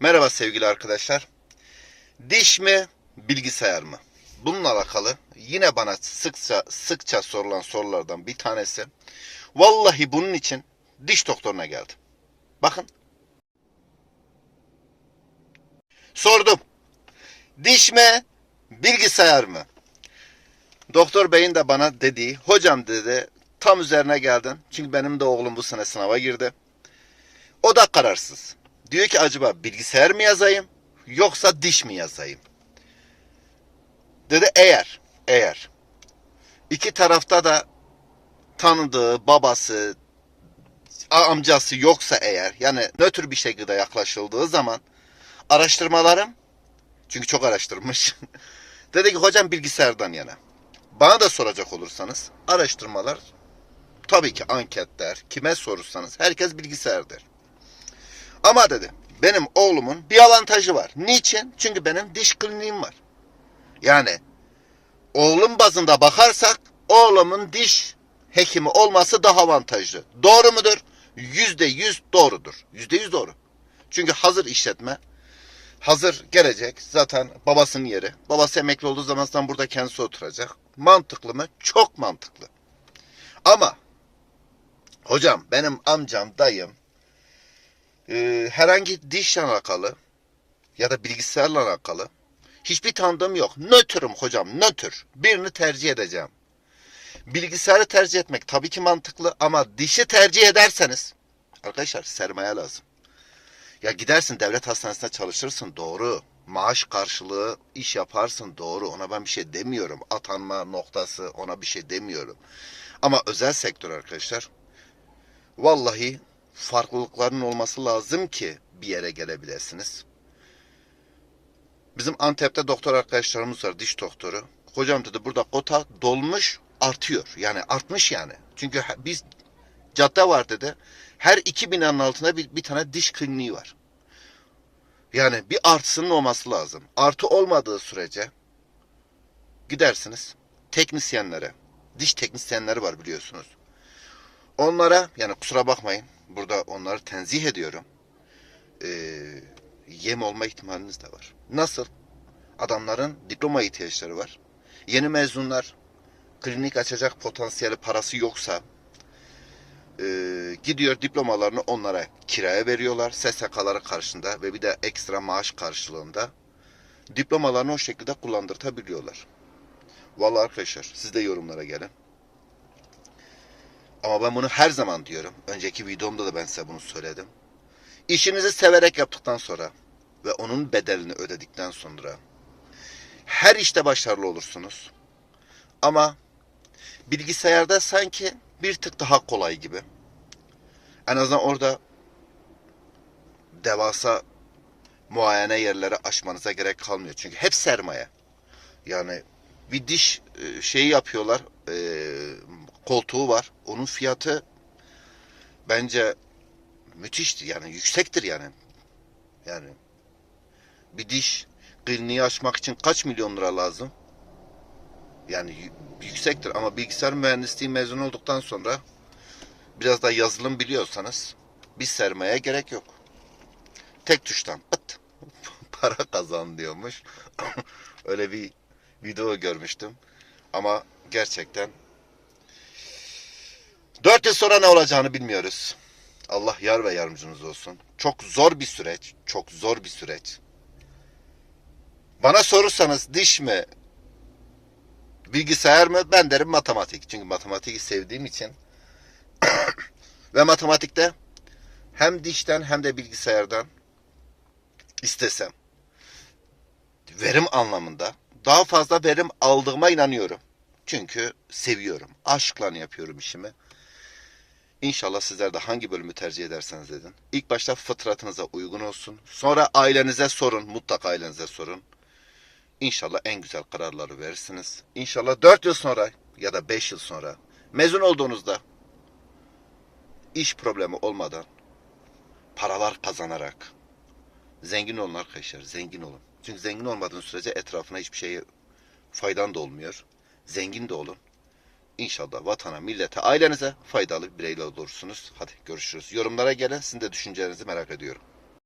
Merhaba sevgili arkadaşlar. Diş mi, bilgisayar mı? Bununla alakalı yine bana sıkça sıkça sorulan sorulardan bir tanesi. Vallahi bunun için diş doktoruna geldim. Bakın. Sordum. Diş mi, bilgisayar mı? Doktor beyin de bana dediği, hocam dedi, tam üzerine geldin. Çünkü benim de oğlum bu sene sınava girdi. O da kararsız. Diyor ki acaba bilgisayar mı yazayım yoksa diş mi yazayım? Dedi eğer, eğer iki tarafta da tanıdığı babası, amcası yoksa eğer yani nötr bir şekilde yaklaşıldığı zaman araştırmalarım çünkü çok araştırmış. dedi ki hocam bilgisayardan yana. Bana da soracak olursanız araştırmalar tabii ki anketler kime sorursanız herkes bilgisayar der. Ama dedi benim oğlumun bir avantajı var. Niçin? Çünkü benim diş kliniğim var. Yani oğlum bazında bakarsak oğlumun diş hekimi olması daha avantajlı. Doğru mudur? Yüzde yüz doğrudur. Yüzde yüz doğru. Çünkü hazır işletme hazır gelecek. Zaten babasının yeri. Babası emekli olduğu zaman zaten burada kendisi oturacak. Mantıklı mı? Çok mantıklı. Ama hocam benim amcam, dayım, e, herhangi dişle alakalı ya da bilgisayarla alakalı hiçbir tanıdığım yok. Nötrüm hocam, nötr. Birini tercih edeceğim. Bilgisayarı tercih etmek tabii ki mantıklı ama dişi tercih ederseniz arkadaşlar sermaye lazım. Ya gidersin devlet hastanesinde çalışırsın doğru. Maaş karşılığı iş yaparsın doğru. Ona ben bir şey demiyorum. Atanma noktası ona bir şey demiyorum. Ama özel sektör arkadaşlar vallahi farklılıkların olması lazım ki bir yere gelebilirsiniz. Bizim Antep'te doktor arkadaşlarımız var, diş doktoru. Hocam dedi burada kota dolmuş artıyor. Yani artmış yani. Çünkü biz cadde var dedi. Her iki binanın altında bir, bir tane diş kliniği var. Yani bir artısının olması lazım. Artı olmadığı sürece gidersiniz teknisyenlere. Diş teknisyenleri var biliyorsunuz. Onlara yani kusura bakmayın burada onları tenzih ediyorum. Ee, yem olma ihtimaliniz de var. Nasıl? Adamların diploma ihtiyaçları var. Yeni mezunlar klinik açacak potansiyeli parası yoksa e, gidiyor diplomalarını onlara kiraya veriyorlar SSK'ları karşında ve bir de ekstra maaş karşılığında diplomalarını o şekilde kullandırtabiliyorlar. Vallahi arkadaşlar siz de yorumlara gelin. Ama ben bunu her zaman diyorum. Önceki videomda da ben size bunu söyledim. İşinizi severek yaptıktan sonra ve onun bedelini ödedikten sonra her işte başarılı olursunuz. Ama bilgisayarda sanki bir tık daha kolay gibi. En azından orada devasa muayene yerleri aşmanıza gerek kalmıyor. Çünkü hep sermaye. Yani bir diş e, şeyi yapıyorlar. e, koltuğu var. Onun fiyatı bence müthiştir. Yani yüksektir yani. Yani bir diş kliniği açmak için kaç milyon lira lazım? Yani yü- yüksektir ama bilgisayar mühendisliği mezun olduktan sonra biraz da yazılım biliyorsanız bir sermaye gerek yok. Tek tuştan pıt para kazan diyormuş. Öyle bir video görmüştüm. Ama gerçekten 4 yıl sonra ne olacağını bilmiyoruz. Allah yar ve yardımcınız olsun. Çok zor bir süreç. Çok zor bir süreç. Bana sorursanız diş mi, bilgisayar mı? Ben derim matematik. Çünkü matematiği sevdiğim için. ve matematikte hem dişten hem de bilgisayardan istesem verim anlamında daha fazla verim aldığıma inanıyorum. Çünkü seviyorum. Aşkla yapıyorum işimi. İnşallah sizler de hangi bölümü tercih ederseniz edin. İlk başta fıtratınıza uygun olsun. Sonra ailenize sorun. Mutlaka ailenize sorun. İnşallah en güzel kararları verirsiniz. İnşallah 4 yıl sonra ya da 5 yıl sonra mezun olduğunuzda iş problemi olmadan paralar kazanarak zengin olun arkadaşlar. Zengin olun. Çünkü zengin olmadığın sürece etrafına hiçbir şeye faydan da olmuyor. Zengin de olun. İnşallah vatana, millete, ailenize faydalı bireyler olursunuz. Hadi görüşürüz. Yorumlara gelin. Sizin de düşüncelerinizi merak ediyorum.